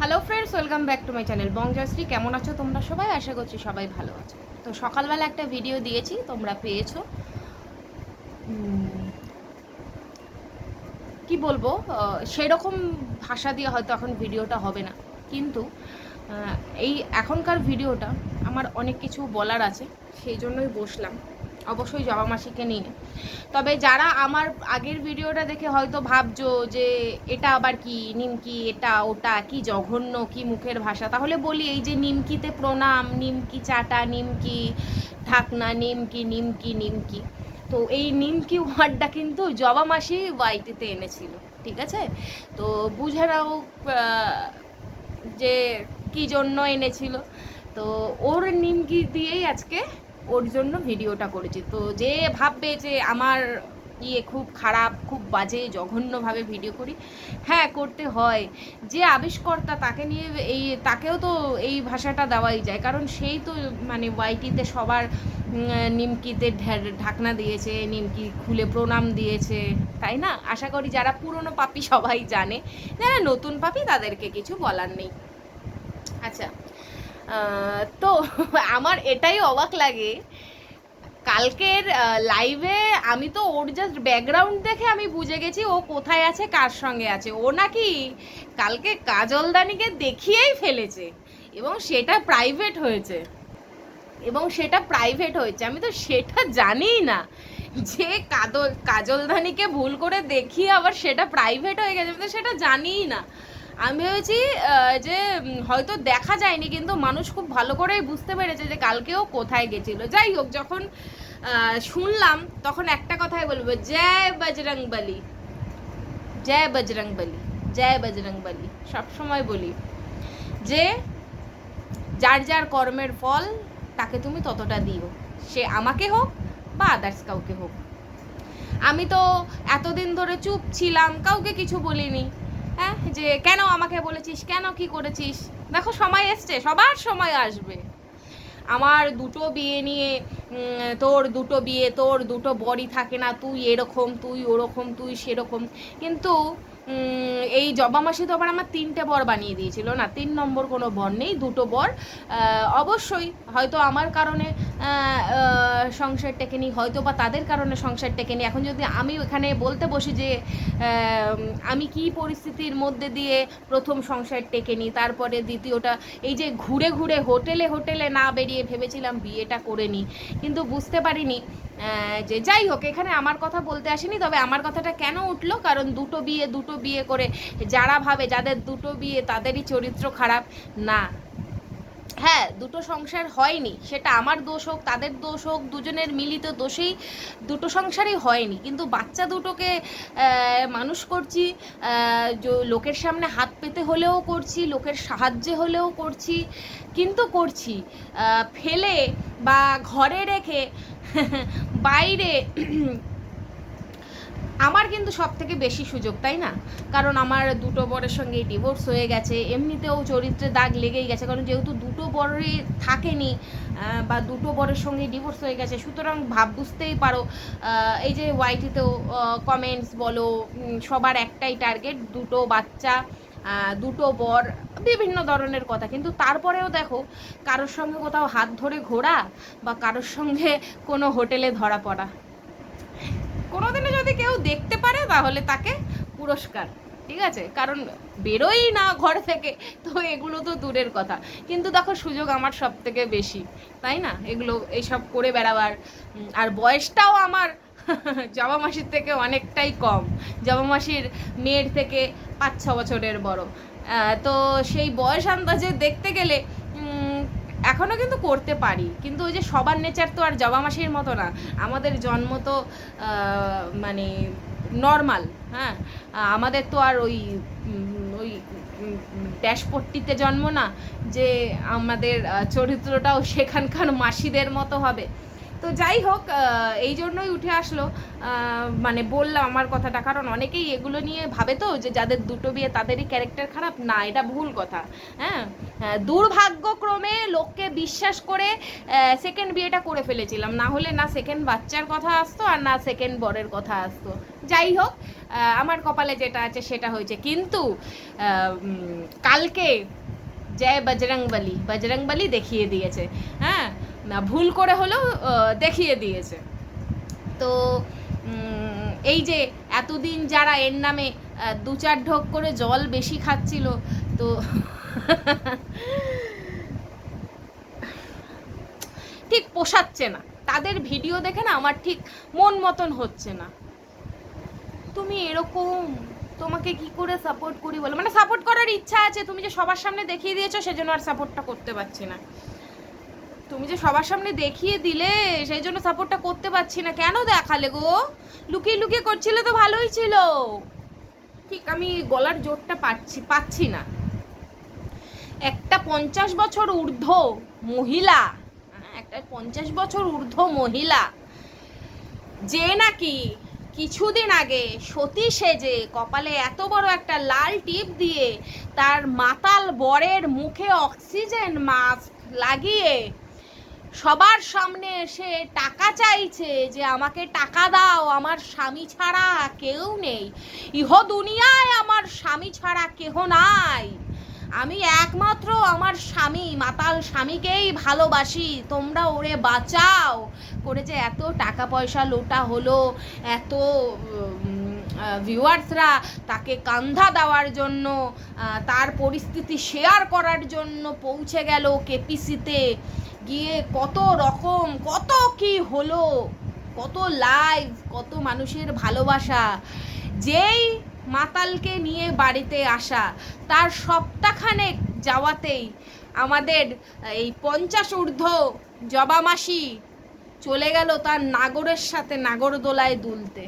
Hello friends welcome back to my channel Bongjashree কেমন আছো তোমরা সবাই? আশা করছি সবাই ভালো আছো। তো সকালবেলা একটা ভিডিও দিয়েছি, তোমরা পেয়েছ। কি বলব? সেরকম ভাষা দিয়ে হয়তো এখন ভিডিওটা হবে না। কিন্তু এই এখনকার ভিডিওটা আমার অনেক কিছু বলার আছে, সেই জন্যই বসলাম। অবশ্যই জবা মাসিকে নিয়ে। তবে যারা আমার আগের ভিডিওটা দেখে হয়তো ভাবছ যে এটা আবার কি, নিমকি, এটা, ওটা, কি জঘন্য, কি মুখের ভাষা, তাহলে বলি এই যে নিমকিতে প্রণাম, নিমকি চাটা, নিমকি ঢাকনা, নিমকি নিমকি নিমকি। তো এই নিমকি ওয়ার্ডটা কিন্তু জবা মাসি ওয়াইটিতে এনেছিল, ঠিক আছে? তো বুঝে নাও যে কি জন্য এনেছিল। তো ওর নিমকি দিয়েই আজকে ওর জন্য ভিডিওটা করেছি। তো যে ভাববে যে আমার ইয়ে খুব খারাপ, খুব বাজে, জঘন্যভাবে ভিডিও করি হ্যাঁ করতে হয়। যে আবিষ্কর্তা তাকে নিয়ে এই, তাকেও তো এই ভাষাটা দেওয়াই যায়। কারণ সেই তো মানে ওয়াইটিতে সবার নিমকিতে ঢাকনা দিয়েছে, নিমকি খুলে প্রণাম দিয়েছে, তাই না? আশা করি যারা পুরনো পাপি সবাই জানে। যারা নতুন পাপি তাদেরকে কিছু বলার নেই। আচ্ছা তো আমার এটাই অবাক লাগে। কালকের লাইভে আমি তো ওর জাস্ট ব্যাকগ্রাউন্ড দেখে আমি বুঝে গেছি ও কোথায় আছে, কার সঙ্গে আছে। ও নাকি কালকে কাজলদানিকে দেখিয়েই ফেলেছে এবং সেটা প্রাইভেট হয়েছে। এবং সেটা প্রাইভেট হয়েছে। আমি তো সেটা জানিই না যে কাদল, কাজলদানিকে ভুল করে দেখিয়ে আবার সেটা প্রাইভেট হয়ে গেছে। আমি তো সেটা জানিই না। আমি ভেবেছি যে হয়তো দেখা যায়নি, কিন্তু মানুষ খুব ভালো করেই বুঝতে পেরেছে যে কালকেও কোথায় গেছিল। যাই হোক, যখন শুনলাম, তখন একটা কথাই বলব, জয় বজরং বলি জয় বজরং বলি জয় বজরং বলি সবসময় বলি যে, যার যার কর্মের ফল, তাকে তুমি ততটা দিও। সে আমাকে হোক বা আদার্স কাউকে হোক। আমি তো এতদিন ধরে চুপ ছিলাম, কাউকে কিছু বলিনি। হ্যাঁ? যে কেন আমাকে বলেছিস? কেন কি করেছিস? দেখো, সময় এসছে, সবার সময় আসবে। আমার দুটো বিয়ে নিয়ে তোর দুটো বিয়ে, তোর দুটো বরই থাকে না, তুই এরকম, তুই ওরকম, তুই সেরকম। কিন্তু এই জবা মাসি তো আবার আমার তিনটে বর বানিয়ে দিয়েছিল। না, তিন নম্বর কোনো বর নেই, দুটো বর। অবশ্যই হয়তো আমার কারণে সংসার টেকেনি, হয়তো বা তাদের কারণে সংসার টেকেনি। এখন যদি আমি এখানে বলতে বসি যে আমি কি পরিস্থিতির মধ্যে দিয়ে প্রথম সংসার টেকেনি, তারপরে দ্বিতীয়টা, এই যে ঘুরে ঘুরে হোটেলে হোটেলে না বেরিয়ে ভেবেছিলাম বিয়েটা করে নিই কিন্তু বুঝতে পারিনি যে যাই হোক, এখানে আমার কথা বলতে আসেনি, তবে আমার কথাটা কেন উঠল? কারণ দুটো বিয়ে দুটো বিয়ে করে যারা ভাবে যাদের দুটো বিয়ে, তাদেরই চরিত্র খারাপ, না। হ্যাঁ দুটো সংসার হয়নি, সেটা আমার দোষ হোক, তাদের দোষ হোক, দুজনের মিলিত দোষেই দুটো সংসারই হয়নি। কিন্তু বাচ্চা দুটোকে মানুষ করছি লোকের সামনে হাত পেতে হলেও করছি, লোকের সাহায্যে হলেও করছি, কিন্তু করছি ফেলে বা ঘরে রেখে বাইরে আমার কিন্তু সব থেকে বেশি সুযোগ, তাই না? কারণ আমার দুটো বরের সঙ্গে ডিভোর্স হয়ে গেছে, এমনিতেও চরিত্রে দাগ লেগেই গেছে, কারণ যেহেতু দুটো বরই থাকেনি বা দুটো বরের সঙ্গে ডিভোর্স হয়ে গেছে, সুতরাং ভাব বুঝতেই পারো এই যে ওয়াইটিতেও কমেন্টস বলো সবার একটাই টার্গেট দুটো বাচ্চা দুটো বর, বিভিন্ন ধরনের কথা। কিন্তু তারপরেও দেখো, কারোর সঙ্গে কোথাও হাত ধরে ঘোরা বা কারোর সঙ্গে কোনো হোটেলে ধরা পড়া। কোনোদিনও যদি কেউ দেখতে পারে, তাহলে তাকে পুরস্কার, ঠিক আছে? কারণ বেরোই না ঘর থেকে, তো এগুলো তো দূরের কথা। কিন্তু দেখো, সুযোগ আমার সব থেকে বেশি, তাই না? এগুলো, এইসব করে বেড়াবার আর বয়সটাও আমার জবা মাসির থেকে অনেকটাই কম। জবা মাসির মেয়ের থেকে পাঁচ, ছ বছরের বড়। তো সেই বয়স আন্দাজে দেখতে গেলে এখনও কিন্তু করতে পারি। কিন্তু ওই যে সবার নেচার তো আর জবা মাসির মতো না। আমাদের জন্ম তো মানে নর্মাল হ্যাঁ? আমাদের তো আর ওই ওই ড্যাশপট্টিতে জন্ম না যে আমাদের চরিত্রটাও সেখানকার মাসিদের মতো হবে। তো যাই হোক এই জন্যই উঠে আসলো। মানে বললাম আমার কথাটা কারণ অনেকেই এগুলো নিয়ে ভাবে তো যে যাদের দুটো বিয়ে তাদেরই ক্যারেক্টার খারাপ। না এটা ভুল কথা। হ্যাঁ? আহ, দুর্ভাগ্যক্রমে লোককে বিশ্বাস করে সেকেন্ড বিয়েটা করে ফেলেছিলাম। না হলে না সেকেন্ড বাচ্চার কথা আসতো আর না সেকেন্ড বরের কথা আসতো। যাই হোক আমার কপালে যেটা আছে সেটা হয়েছে। কিন্তু কালকে জয় বজরংবলী বজরংবলী দেখিয়ে দিয়েছে। হ্যাঁ? না, ভুল করে হলেও দেখিয়ে দিয়েছে। তো এই যে এতদিন যারা এর নামে দু চার ঢোক করে জল বেশি খাচ্ছিল তো ঠিক পোষাচ্ছে না। তাদের ভিডিও দেখে না আমার ঠিক মন মতন হচ্ছে না। তুমি এরকম তোমাকে কি করে সাপোর্ট করি বলো? মানে সাপোর্ট করার ইচ্ছা আছে তুমি যে সবার সামনে দেখিয়ে দিয়েছ সেজন্য আর সাপোর্টটা করতে পারছি না। তুমি যে সবার সামনে দেখিয়ে দিলে সেই জন্য সাপোর্টটা করতে পারছি না। কেন দেখালে গো? লুকিয়ে লুকিয়ে করছিলে তো ভালোই ছিল। ঠিক আমি গলার জোরটা পাচ্ছি পাচ্ছি না। একটা পঞ্চাশ বছর ঊর্ধ্ব মহিলা হ্যাঁ, একটা পঞ্চাশ বছর ঊর্ধ্ব মহিলা যে নাকি কিছুদিন আগে সতী সেজে কপালে এত বড় একটা লাল টিপ দিয়ে তার মাতাল বরের মুখে অক্সিজেন মাস্ক লাগিয়ে সবার সামনে এসে টাকা চাইছে যে আমাকে টাকা দাও, আমার স্বামী ছাড়া কেউ নেই। ইহ দুনিয়ায় আমার স্বামী ছাড়া কেহ নাই। আমি একমাত্র আমার স্বামী, মাতাল স্বামীকেই ভালোবাসি। তোমরা ওরে বাঁচাও। করে যে এত টাকা পয়সা লোটা হলো, এত ভিউয়ার্সরা তাকে কান্ধা দেওয়ার জন্য তার পরিস্থিতি শেয়ার করার জন্য পৌঁছে গেল কেপিসিতে গিয়ে কত রকম, কত কি হলো, কত লাইভ কত মানুষের ভালোবাসা। যেই মাতালকে নিয়ে বাড়িতে আসা, তার সপ্তাহখানেক যাওয়াতেই আমাদের এই পঞ্চাশ ঊর্ধ্ব জবা মাসি চলে গেল তার নাগরের সাথে নাগরদোলায় দুলতে।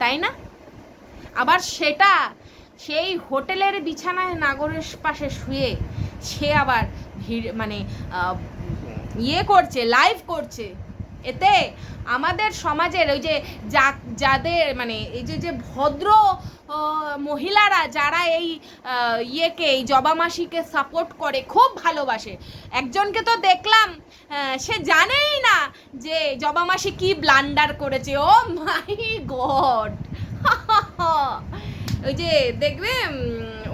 তাই না? আবার সেটা সেই হোটেলের বিছানায় নাগরের পাশে শুয়ে সে আবার ভিড় মানে ইয়ে করছে লাইভ করছে। এতে আমাদের সমাজের ওই যে যা যাদের মানে এই যে যে ভদ্র মহিলারা যারা এই ইয়েকে, এই জবা মাসিকে সাপোর্ট করে, খুব ভালোবাসে। একজনকে তো দেখলাম সে জানেই না যে জবা মাসি কি ব্লান্ডার করেছে। ও মাই গড ওই যে দেখবে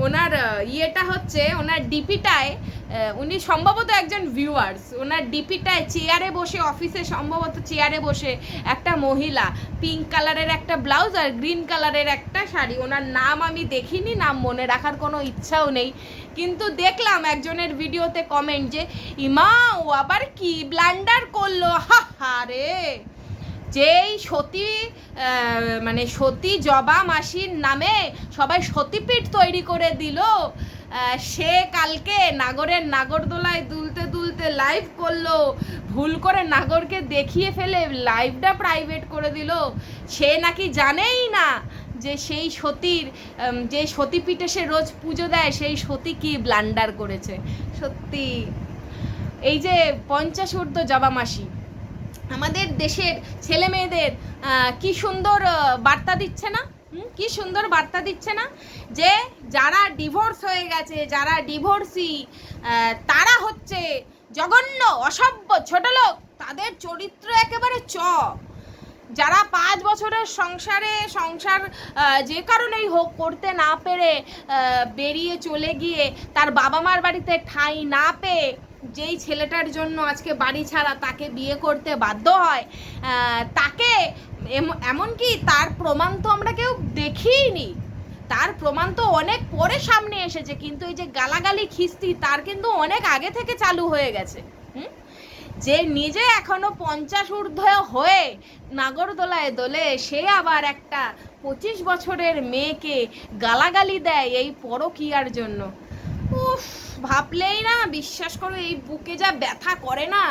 ওনার ইয়েটা হচ্ছে, ওনার ডিপিটায় উনি সম্ভবত একজন ভিউয়ার্স ওনার ডিপিটায় চেয়ারে বসে অফিসে সম্ভবত চেয়ারে বসে একটা মহিলা পিঙ্ক কালারের একটা ব্লাউজ আর গ্রিন কালারের একটা শাড়ি। ওনার নাম আমি দেখিনি, নাম মনে রাখার কোনো ইচ্ছাও নেই। কিন্তু দেখলাম একজনের ভিডিওতে কমেন্ট যে, ইমা, ও আবার কি ব্লান্ডার করল? হা হা, রে! যেই সতী মানে সতী জবা মাসির নামে সবাই সতীপীঠ তৈরি করে দিল সে কালকে নাগরের নাগরদোলায় দুলতে দুলতে লাইভ করল, ভুল করে নাগরকে দেখিয়ে ফেলে লাইভটা প্রাইভেট করে দিল। সে নাকি জানেই না যে সেই সতীর যে সতীপীঠে সে রোজ পুজো দেয়, সেই সতী কি ব্লান্ডার করেছে। সত্যি। এই যে পঞ্চাশ ঊর্ধ্ব জবা মাসি আমাদের দেশের ছেলে মেয়েদের কি সুন্দর বার্তা দিচ্ছে না? কি সুন্দর বার্তা দিচ্ছে না? যে যারা ডিভোর্স হয়ে গেছে, যারা ডিভোর্সি তারা হচ্ছে জঘন্য, অসভ্য, ছোট লোক। তাদের চরিত্র একেবারে চ। যারা পাঁচ বছরের সংসারে, সংসার যে কারণেই হোক, করতে না পেরে বেরিয়ে চলে গিয়ে তার বাবা মার বাড়িতে ঠাঁই না পেয়ে যেই ছেলেটার জন্য আজকে বাড়ি ছাড়া তাকে বিয়ে করতে বাধ্য হয় তাকে এম- এমনকি তার প্রমাণ তো আমরা কেউ দেখিইনি। তার প্রমাণ তো অনেক পরে সামনে এসেছে, কিন্তু এই যে গালাগালি খিস্তি, তার কিন্তু অনেক আগে থেকে চালু হয়ে গেছে। যে নিজে এখনও পঞ্চাশ ঊর্ধ্ব হয়ে নাগরদোলায় দোলে, সে আবার একটা পঁচিশ বছরের মেয়েকে গালাগালি দেয় এই পরকিয়ার জন্য। ভাবলেই না, বিশ্বাস করো, এই বুকে যা ব্যথা করে না,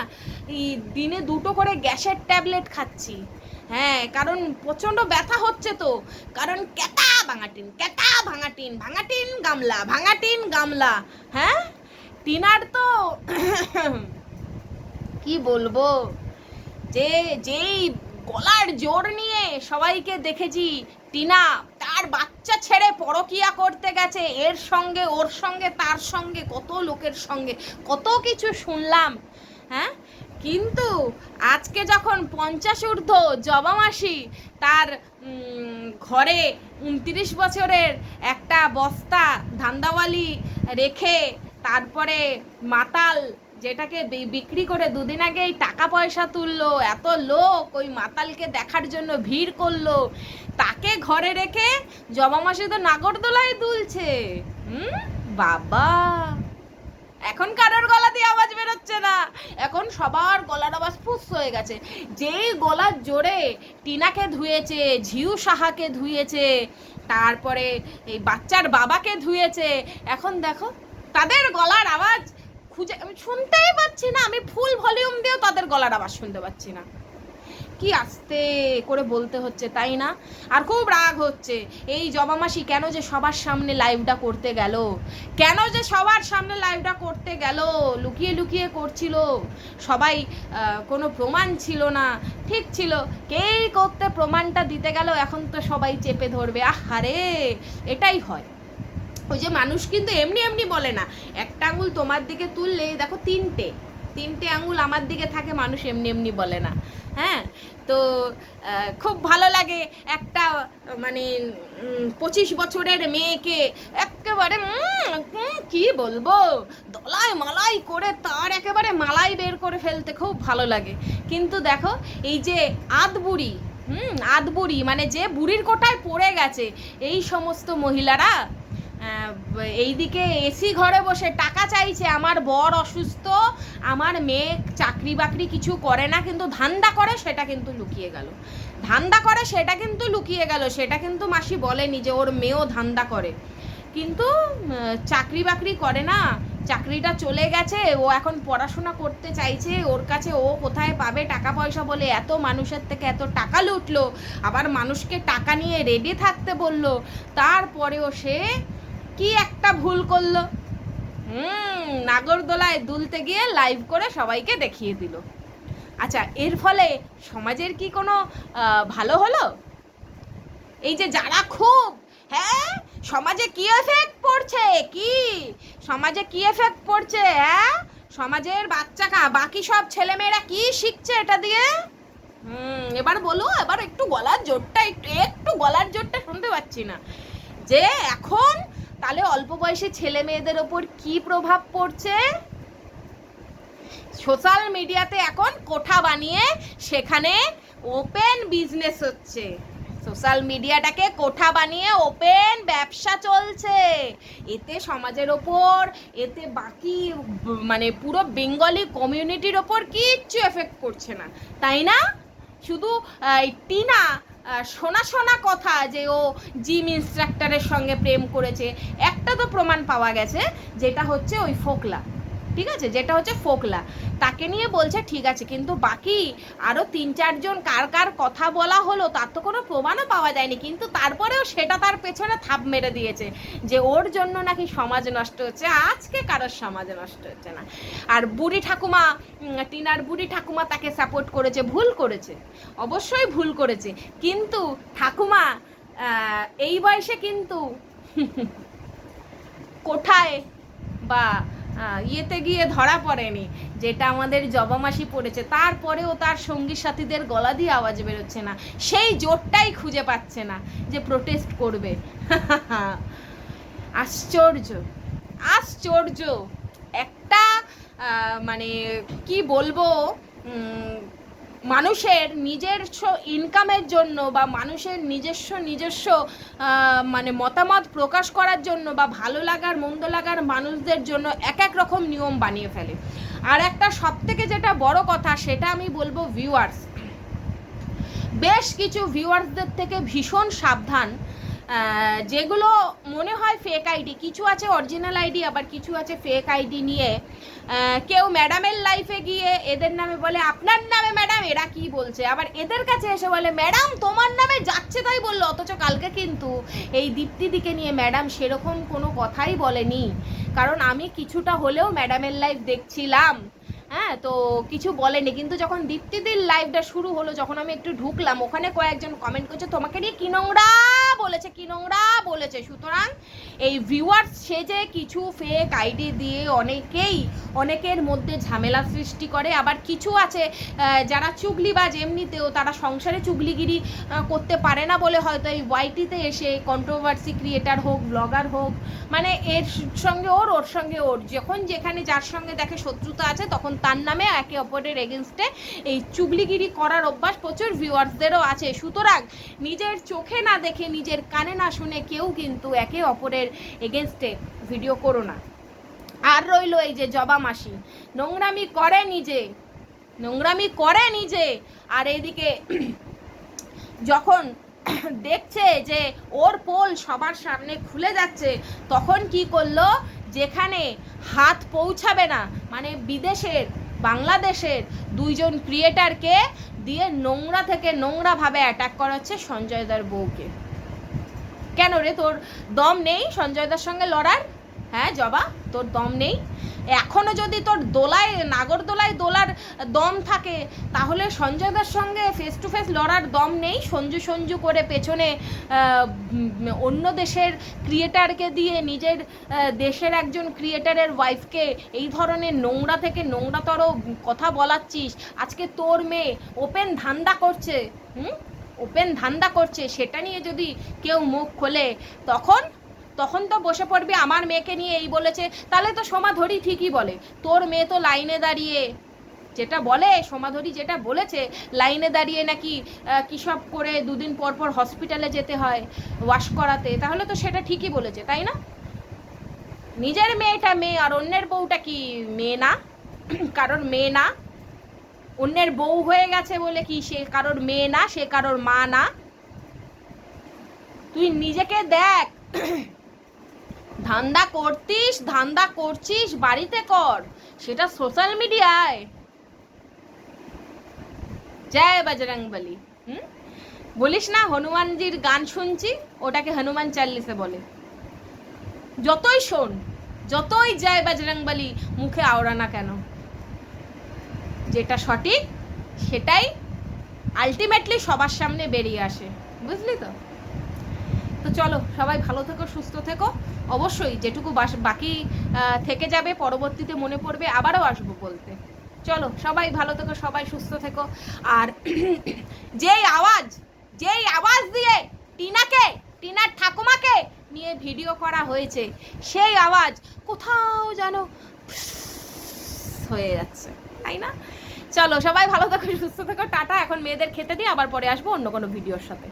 এই দিনে দুটো করে গ্যাসের ট্যাবলেট খাচ্ছি। হ্যাঁ কারণ প্রচণ্ড ব্যথা হচ্ছে তো। কারণ কেটা ভাঙাটিন কেটা ভাঙাটিন ভাঙাটিন গামলা ভাঙাটিন গামলা। হ্যাঁ? টিনার তো কি বলব? যে, যেই গলার জোর নিয়ে সবাইকে দেখেছি টিনা, তার বাচ্চা ছেড়ে পরকিয়া করতে গেছে। এর সঙ্গে, ওর সঙ্গে, তার সঙ্গে, কত লোকের সঙ্গে। কত কিছু শুনলাম হ্যাঁ? কিন্তু আজকে যখন পঞ্চাশ ঊর্ধ্ব জবা মাসি তার ঘরে উনত্রিশ বছরের একটা বস্তা ধান্দাওয়ালি রেখে তারপরে মাতাল যেটাকে বিক্রি করে দুদিন আগেই টাকা পয়সা তুললো, এত লোক ওই মাতালকে দেখার জন্য ভিড় করল, তাকে ঘরে রেখে জমা মাসে তো নাগরদোলায় দুলছে। হুম? বাবা। এখন কারোর গলা দিয়ে আওয়াজ বেরোচ্ছে না। এখন সবার গলার আওয়াজ ফুস হয়ে গেছে। যেই গলার জোরে টিনাকে ধুয়েছে, ঝিউ সাহাকে ধুয়েছে, তারপরে এই বাচ্চার বাবাকে ধুয়েছে, এখন দেখো, তাদের গলার আওয়াজ খুঁজে আমি শুনতেই পাচ্ছি না, আমি ফুল ভলিউম দিয়েও তাদের গলার আওয়াজ শুনতে পাচ্ছি না। কি আস্তে করে বলতে হচ্ছে তাই না? আর খুব রাগ হচ্ছে, এই জবামাসি কেন যে সবার সামনে লাইভটা করতে গেল? কেন যে সবার সামনে লাইভটা করতে গেল? লুকিয়ে লুকিয়ে করছিল। সবাই কোনো প্রমাণ ছিল না, ঠিক ছিল। কেই করতে প্রমাণটা দিতে গেল এখন তো সবাই চেপে ধরবে। আহারে, এটাই হয়। ওই যে মানুষ কিন্তু এমনি এমনি বলে না। একটা আঙুল তোমার দিকে তুললে, দেখো তিনটে তিনটে আঙুল আমার দিকে থাকে, মানুষ এমনি এমনি বলে না। হ্যাঁ? তো খুব ভালো লাগে একটা মানে পঁচিশ বছরের মেয়েকে একেবারে কি বলব? দলাই মালাই করে তার একেবারে মালাই বের করে ফেলতে খুব ভালো লাগে। কিন্তু দেখো, এই যে আধ বুড়ি, হুম, আধ বুড়ি মানে যে বুড়ির কোটায় পড়ে গেছে, এই সমস্ত মহিলারা এইদিকে এসি ঘরে বসে টাকা চাইছে, আমার বর অসুস্থ, আমার মেয়ে চাকরি বাকরি কিছু করে না, কিন্তু ধান্দা করে সেটা কিন্তু লুকিয়ে গেল। ধান্দা করে সেটা কিন্তু লুকিয়ে গেল, সেটা কিন্তু মাসি বলেনি যে ওর মেয়েও ধান্দা করে। কিন্তু চাকরি বাকরি করে না, চাকরিটা চলে গেছে, ও এখন পড়াশোনা করতে চাইছে, ওর কাছে ও কোথায় পাবে টাকা পয়সা বলে এত মানুষের থেকে এত টাকা লুটলো, আবার মানুষকে টাকা নিয়ে রেডি থাকতে বলল। তারপরেও সে কি একটা ভুল করল? হুম, নাগরদোলায় দুলতে গিয়ে লাইভ করে সবাইকে দেখিয়ে দিল। আচ্ছা এর ফলে সমাজের কি কোনো ভালো হলো? এই যে যারা খুব হ্যাঁ? সমাজে কি এফেক্ট পড়ছে? কি? সমাজে কি এফেক্ট পড়ছে হ্যাঁ? সমাজের বাচ্চা কা, বাকি সব ছেলেমেয়েরা কি শিখছে এটা দিয়ে? হুম, এবার বলো, এবার একটু গলার জোরটা, একটু একটু গলার জোরটা শুনতে পাচ্ছি না। যে এখন তাহলে অল্প বয়সী ছেলে মেয়েদের ওপর কি প্রভাব পড়ছে? সোশ্যাল মিডিয়াতে এখন কোঠা বানিয়ে সেখানে ওপেন বিজনেস হচ্ছে। সোশ্যাল মিডিয়াটাকে কোঠা বানিয়ে ওপেন ব্যবসা চলছে। এতে সমাজের ওপর, এতে বাকি মানে পুরো বেঙ্গলি কমিউনিটির ওপর কিচ্ছু এফেক্ট করছে না। তাই না? শুধু টিনা শোনা শোনা কথা যে ও জিম ইনস্ট্রাক্টরের সঙ্গে প্রেম করেছে। একটা তো প্রমাণ পাওয়া গেছে, যেটা হচ্ছে ওই ফোকলা। ঠিক আছে? যেটা হচ্ছে ফোকলা। তাকে নিয়ে বলছে, ঠিক আছে, কিন্তু বাকি আরও তিন চারজন কার কার কথা বলা হলো, তার তো কোনো প্রমাণও পাওয়া যায়নি। কিন্তু তারপরেও সেটা তার পেছনে থাপ মেরে দিয়েছে যে ওর জন্য নাকি সমাজ নষ্ট হচ্ছে। আজকে কারোর সমাজ নষ্ট হচ্ছে না। আর বুড়ি ঠাকুমা টিনার বুড়ি ঠাকুমা তাকে সাপোর্ট করেছে, ভুল করেছে। অবশ্যই ভুল করেছে। কিন্তু ঠাকুমা এই বয়সে কিন্তু কোঠায় বা ইয়েতে গিয়ে ধরা পড়েনি, যেটা আমাদের জবামাসি পড়েছে। তারপরেও তার সঙ্গী সাথীদের গলা দিয়ে আওয়াজ বেরোচ্ছে না। সেই জোরটাই খুঁজে পাচ্ছে না যে প্রোটেস্ট করবে। আশ্চর্য আশ্চর্য। একটা মানে কি বলব মানুষের নিজস্ব ইনকামের জন্য বা মানুষের নিজস্ব নিজস্ব মানে মতামত প্রকাশ করার জন্য বা ভালো লাগার, মন্দ লাগার মানুষদের জন্য এক এক রকম নিয়ম বানিয়ে ফেলে। আর একটা সব থেকে যেটা বড় কথা সেটা আমি বলব ভিউয়ার্স বেশ কিছু ভিউয়ার্সদের থেকে ভীষণ সাবধান। যেগুলো মনে হয় ফেক আইডি কিছু আছে অরিজিনাল আইডি আবার কিছু আছে ফেক আইডি নিয়ে কেউ ম্যাডামের লাইফে গিয়ে এদের নামে বলে, আপনার নামে ম্যাডাম এরা কি বলছে? আবার এদের কাছে এসে বলে ম্যাডাম তোমার নামে যাচ্ছে তাই বলল, অথচ কালকে কিন্তু এই দীপ্তিদিকে নিয়ে ম্যাডাম সেরকম কোনো কথাই বলেনি। কারণ আমি কিছুটা হলেও ম্যাডামের লাইফ দেখছিলাম। হ্যাঁ তো কিছু বলেনি। কিন্তু যখন দীপ্তিদির লাইভটা শুরু হলো, যখন আমি একটু ঢুকলাম, ওখানে কয়েকজন কমেন্ট করছে, তোমাকে নিয়ে কি নোংরা? বলেছে কি নোংরা বলেছে। সুতরাং এই ভিউয়ার্স সেজে কিছু ফেক আইডি দিয়ে অনেকেই, অনেকের মধ্যে ঝামেলা সৃষ্টি করে। আবার কিছু আছে যারা চুগলিবাজ, এমনিতেও তারা সংসারে চুগলিগিরি করতে পারে না বলে হয়তো এই ওয়াইটিতে এসে কন্ট্রোভার্সি ক্রিয়েটার হোক ব্লগার হোক মানে এর সঙ্গে ওর ওর সঙ্গে ওর। যখন যেখানে যার সঙ্গে দেখে শত্রুতা আছে, তখন তার নামে একে অপরের এগেনস্টে এই চুগলিগিরি করার অভ্যাস প্রচুর ভিউয়ার্সদেরও আছে। সুতরাং নিজের চোখে না দেখে নিজের কানে না শুনে কেউ কিন্তু একে অপরের এগেনস্টে ভিডিও করো না। আর রইল এই যে জবা মাসি। নোংরামি করে নিজে, নোংরামি করে নিজে। আর এইদিকে যখন দেখছে যে ওর পোল সবার সামনে খুলে যাচ্ছে, তখন কি করল? যেখানে হাত পৌঁছাবে না মানে বিদেশের, বাংলাদেশের দুইজন ক্রিয়েটারকে দিয়ে নোংরা থেকে নোংরাভাবে অ্যাটাক করা হচ্ছে সঞ্জয় দার বউকে। কেন রে? তোর দম নেই সঞ্জয়দার সঙ্গে লড়ার? হ্যাঁ জবা, তোর দম নেই। এখনও যদি তোর দোলায়, নাগরদোলায় দোলার দম থাকে, তাহলে সঞ্জয়দার সঙ্গে ফেস টু ফেস লড়ার দম নেই। সঞ্জু সঞ্জু করে পেছনে অন্য দেশের ক্রিয়েটারকে দিয়ে নিজের দেশের একজন ক্রিয়েটারের ওয়াইফকে এই ধরনের নোংরা থেকে নোংরাতর কথা বলাচ্ছিস। আজকে তোর মেয়ে ওপেন ধান্দা করছে, হুম? ওপেন ধান্দা করছে, সেটা নিয়ে যদি কেউ মুখ খোলে, তখন তখন তো বসে পড়বি। আমার মেয়েকে নিয়ে এই বলেছে, তাহলে তো সমাধরি ঠিকই বলে। তোর মেয়ে তো লাইনে দাঁড়িয়ে, যেটা বলে, সমাধরি যেটা বলেছে, লাইনে দাঁড়িয়ে নাকি কি সব করে দুদিন পর পর হসপিটালে যেতে হয় ওয়াশ করাতে, তাহলে তো সেটা ঠিকই বলেছে, তাই না? নিজের মেয়েটা মেয়ে, আর অন্যের বউটা কি মেয়ে না? কারণ মেয়ে না? অন্যের বউ হয়ে গেছে বলে কি সে কারোর মেয়ে না, সে কারোর মা না? তুই নিজেকে দেখ। ধান্দা করতিস, ধান্দা করছিস, বাড়িতে কর। সেটা সোশ্যাল মিডিয়ায় জয় বজরং বলি হুম? বলিস না, হনুমানজির গান শুনছি, ওটাকে হনুমান চাল্লিশে বলে। যতই শোন, যতই জয় বজরং বলি মুখে আওড়া না কেন। যেটা সঠিক, সেটাই আলটিমেটলি সবার সামনে বেরিয়ে আসে। বুঝলি তো? তো চলো, সবাই ভালো থেকো, সুস্থ থেকো। অবশ্যই যেটুকু বাকি থেকে যাবে, পরবর্তীতে মনে পড়বে, আবারও আসব বলতে। চলো, সবাই ভালো থেকো, সবাই সুস্থ থেকো। আর যেই আওয়াজ যেই আওয়াজ দিয়ে টিনাকে, টিনার ঠাকুমাকে নিয়ে ভিডিও করা হয়েছে, সেই আওয়াজ কোথাও যেন হয়ে যাচ্ছে, তাই না? চলো, সবাই ভালো থাকো, সুস্থ থাকো, টাটা। এখন মেয়েদের খেতে দিয়ে আবার পরে আসব অন্য কোনো ভিডিওর সাথে।